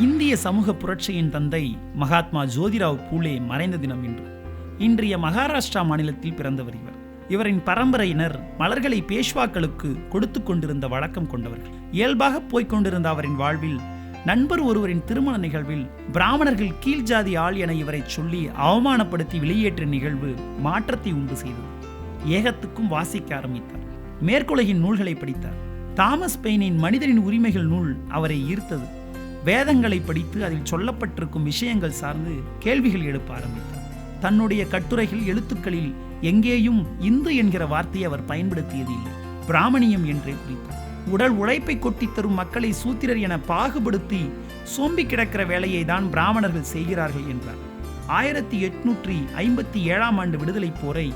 இந்திய சமூக புரட்சியின் தந்தை மகாத்மா ஜோதிராவ் பூலே மறைந்த தினம் இன்று. இன்றைய மகாராஷ்டிரா மாநிலத்தில் பிறந்தவர் இவர். இவரின் பரம்பரையினர் மலர்களை பேஷ்வாக்களுக்கு கொடுத்து கொண்டிருந்த வழக்கம் கொண்டவர்கள். இயல்பாக போய்க் கொண்டிருந்த அவரின் வாழ்வில் நண்பர் ஒருவரின் திருமண நிகழ்வில் பிராமணர்கள் கீழ் ஜாதி ஆள் என இவரை சொல்லி அவமானப்படுத்தி வெளியேற்றிய நிகழ்வு மாற்றத்தை உண்டு செய்தது. ஏகத்துக்கும் வாசிக்க ஆரம்பித்தார். மேற்குலகின் நூல்களை படித்தார். தாமஸ் பெயினின் மனிதனின் உரிமைகள் நூல் அவரை ஈர்த்தது. வேதங்களை படித்து அதில் சொல்லப்பட்டிருக்கும் விஷயங்கள் சார்ந்து கேள்விகள் எழுப்ப ஆரம்பித்தார். தன்னுடைய கட்டுரைகள் எழுத்துக்களில் எங்கேயும் இந்து என்கிற வார்த்தையை அவர் பயன்படுத்தியது இல்லை பிராமணியம் என்றே குறித்தார். உடல் உழைப்பை கொட்டி தரும் மக்களை சூத்திரர் என பாகுபடுத்தி சோம்பி கிடக்கிற வேலையை தான் பிராமணர்கள் செய்கிறார்கள் என்றார். ஆயிரத்தி எட்நூற்றி ஐம்பத்தி ஏழாம் ஆண்டு விடுதலை போரை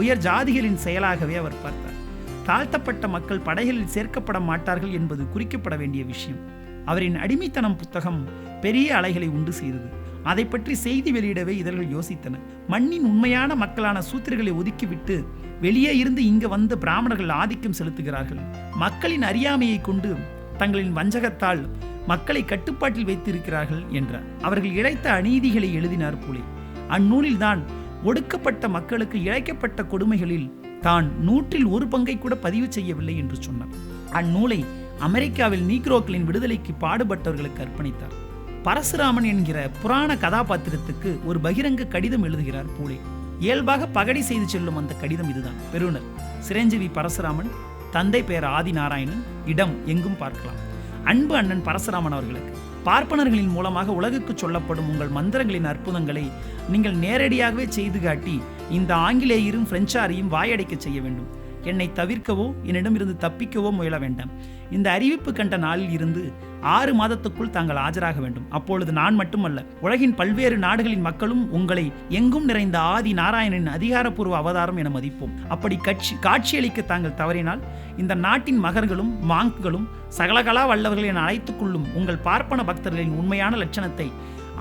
உயர் ஜாதிகளின் செயலாகவே அவர் பார்த்தார். தாழ்த்தப்பட்ட மக்கள் படைகளில் சேர்க்கப்பட மாட்டார்கள் என்பது குறிக்கப்பட வேண்டிய விஷயம். அவரின் அடிமைத்தனம் புத்தகம் பெரிய அலைகளை உண்டு செய்தது. அதை பற்றி செய்தி வெளியிடவே இதழ்கள் யோசித்தன. மண்ணின் உண்மையான மக்களான சூத்திரர்களை ஒதுக்கிவிட்டு வெளியே இருந்து இங்கு வந்த பிராமணர்கள் ஆதிக்கம் செலுத்துகிறார்கள். மக்களின் அறியாமையை கொண்டு தங்களின் வஞ்சகத்தால் மக்களை கட்டுப்பாட்டில் வைத்திருக்கிறார்கள் என்றார். அவர்கள் இழைத்த அநீதிகளை எழுதினார் புலி. அந்நூலில்தான் ஒடுக்கப்பட்ட மக்களுக்கு இழைக்கப்பட்ட கொடுமைகளில் தான் நூற்றில் ஒரு பங்கை கூட பதிவு செய்யவில்லை என்று சொன்னார். அந்நூலை அமெரிக்காவில் நீக்ரோக்களின் விடுதலைக்கு பாடுபட்டவர்களுக்கு அர்ப்பணித்தார். பரசுராமன் என்கிற புராண கதாபாத்திரத்துக்கு ஒரு பகிரங்க கடிதம் எழுதுகிறார் பூலே. இயல்பாக பகடி செய்து செல்லும் அந்த கடிதம் இதுதான். பெறுநர் சிரஞ்சீவி பரசுராமன் தந்தை பெயர் ஆதிநாராயணன் இடம் எங்கும் பார்க்கலாம். அன்பு அண்ணன் பரசுராமன் அவர்களுக்கு பார்ப்பனர்களின் மூலமாக உலகுக்கு சொல்லப்படும் உங்கள் மந்திரங்களின் அற்புதங்களை நீங்கள் நேரடியாகவே செய்து காட்டி இந்த ஆங்கிலேயரும் பிரெஞ்சாரையும் வாயடைக்க செய்ய வேண்டும். என்னை தவிர்க்கவோ என்னிடமிருந்து தப்பிக்கவோ முயல வேண்டாம். இந்த அறிவிப்பு கண்ட நாளில் இருந்து ஆறு மாதத்துக்குள் தாங்கள் ஆஜராக வேண்டும். அப்பொழுது நான் மட்டுமல்ல உலகின் பல்வேறு நாடுகளின் மக்களும் உங்களை எங்கும் நிறைந்த ஆதி நாராயணனின் அதிகாரப்பூர்வ அவதாரம் என மதிப்போம். அப்படி கட்சி காட்சியளிக்க தாங்கள் தவறினால் இந்த நாட்டின் மகர்களும் மாங்குகளும் சகலகலா வல்லவர்கள் என அழைத்துக் கொள்ளும் உங்கள் பார்ப்பன பக்தர்களின் உண்மையான லட்சணத்தை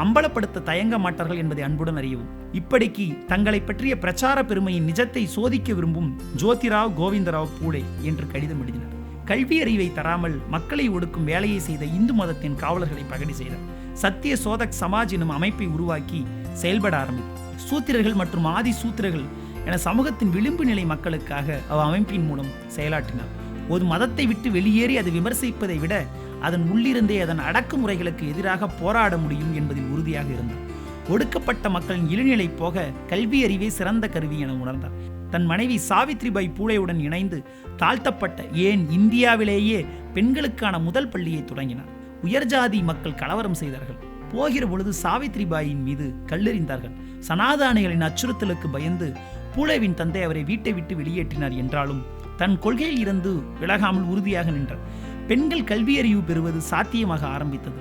அம்பலப்படுத்த தயங்க மாட்டார்கள் என்பதை அன்புடன் அறியவும். இப்படிக்கு தங்களை பற்றிய பிரச்சார பெருமையின் நிஜத்தை சோதிக்க விரும்பும் ஜோதிராவ் கோவிந்தராவ் பூடே என்று கடிதம் எழுதினார். கல்வி அறிவை தராமல் மக்களை ஒடுக்கும் வேலையை செய்த இந்து மதத்தின் காவலர்களை பகடி செய்தார். சத்திய சோதக் சமாஜ் எனும் அமைப்பை உருவாக்கி செயல்பட ஆரம்பித்தார். சூத்திரர்கள் மற்றும் ஆதி சூத்திரர்கள் என சமூகத்தின் விளிம்பு நிலை மக்களுக்காக அவ் அமைப்பின் மூலம் செயலாற்றினார். ஒரு மதத்தை விட்டு வெளியேறி அதை விமர்சிப்பதை விட அதன் உள்ளிருந்தே அதன் அடக்குமுறைகளுக்கு எதிராக போராட முடியும் என்பதில் உறுதியாக இருந்தார் ஒடுக்கப்பட்ட மக்களின் இளநிலை போக கல்வி அறிவே சிறந்த கருவி என உணர்ந்தார் தன் மனைவி சாவித்ரிபாய் பூலேவுடன் இணைந்து தாழ்த்தப்பட்ட ஏன் இந்தியாவிலேயே பெண்களுக்கான முதல் பள்ளியை தொடங்கினார். உயர்ஜாதி மக்கள் கலவரம் செய்தார்கள். போகிற பொழுது சாவித்ரிபாயின் மீது கல்லெறிந்தார்கள். சனாதானிகளின் அச்சுறுத்தலுக்கு பயந்து பூலேவின் தந்தை அவரை வீட்டை விட்டு வெளியேற்றினார் என்றாலும் தன் கொள்கையில் இருந்து விலகாமல் உறுதியாக நின்றார். பெண்கள் கல்வியறிவு பெறுவது சாத்தியமாக ஆரம்பித்தது.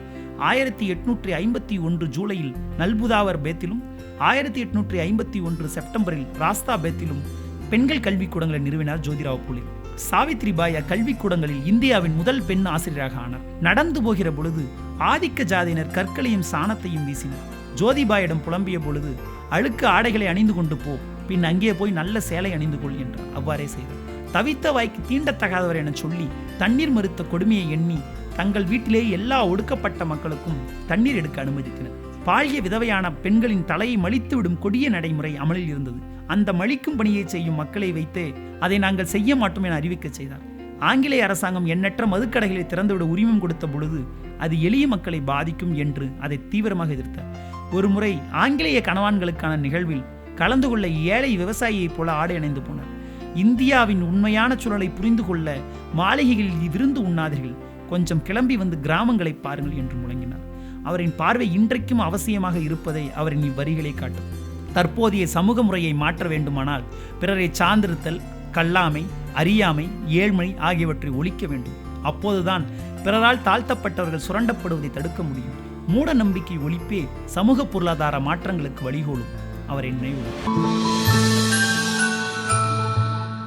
ஆயிரத்தி எட்நூற்றி ஐம்பத்தி ஒன்று ஜூலையில் நல்புதாவர் பேத்திலும் ஆயிரத்தி எட்நூற்றி ஐம்பத்தி ஒன்று செப்டம்பரில் ராஸ்தா பேத்திலும் பெண்கள் கல்விக்கூடங்களை நிறுவினார் ஜோதிராவ் பூலே. சாவித்ரிபாய் அக்கல்விக்கூடங்களில் இந்தியாவின் முதல் பெண் ஆசிரியராக ஆனார். நடந்து போகிற பொழுது ஆதிக்க ஜாதியினர் கற்களையும் சாணத்தையும் வீசினர். ஜோதிபாயிடம் புலம்பிய பொழுது அழுக்கு ஆடைகளை அணிந்து கொண்டு போ பின் அங்கே போய் நல்ல சேலை அணிந்து கொள் என்றார் அவ்வாறே செய்தார். தவித்த வாய்க்கு தீண்டத்தகாதவர் என சொல்லி தண்ணீர் மறுத்த கொடுமையை எண்ணி தங்கள் வீட்டிலே எல்லா ஒடுக்கப்பட்ட மக்களுக்கும் தண்ணீர் எடுக்க அனுமதித்தனர். பாழிய விதவையான பெண்களின் தலையை மலித்து விடும் கொடிய நடைமுறை அமலில் இருந்தது. அந்த மலிக்கும் பணியை செய்யும் மக்களை வைத்தே அதை நாங்கள் செய்ய மாட்டோம் என அறிவிக்க செய்தார். ஆங்கிலேய அரசாங்கம் எண்ணற்ற மதுக்கடைகளை திறந்துவிட உரிமம் கொடுத்த பொழுது அது எளிய மக்களை பாதிக்கும் என்று அதை தீவிரமாக எதிர்த்தார். ஒருமுறை ஆங்கிலேய கணவான்களுக்கான நிகழ்வில் கலந்து கொள்ள ஏழை விவசாயியைப் போல ஆடை அணிந்து போனார். இந்தியாவின் உண்மையான சூழலை புரிந்து கொள்ள மாளிகைகளில் விருந்து உண்ணாதீர்கள். கொஞ்சம் கிளம்பி வந்து கிராமங்களை பாருங்கள் என்று முழங்கினார். அவரின் பார்வை இன்றைக்கும் அவசியமாக இருப்பதை அவரின் இவ்வரிகளை காட்டும். தற்போதைய சமூக முறையை மாற்ற வேண்டுமானால் பிறரை சார்ந்திருத்தல் கல்லாமை அறியாமை ஏழ்மை ஆகியவற்றை ஒழிக்க வேண்டும். அப்போதுதான் பிறரால் தாழ்த்தப்பட்டவர்கள் சுரண்டப்படுவதை தடுக்க முடியும். மூட நம்பிக்கை ஒழிப்பே சமூக பொருளாதார மாற்றங்களுக்கு வழிகோலும். அவரை நினைவு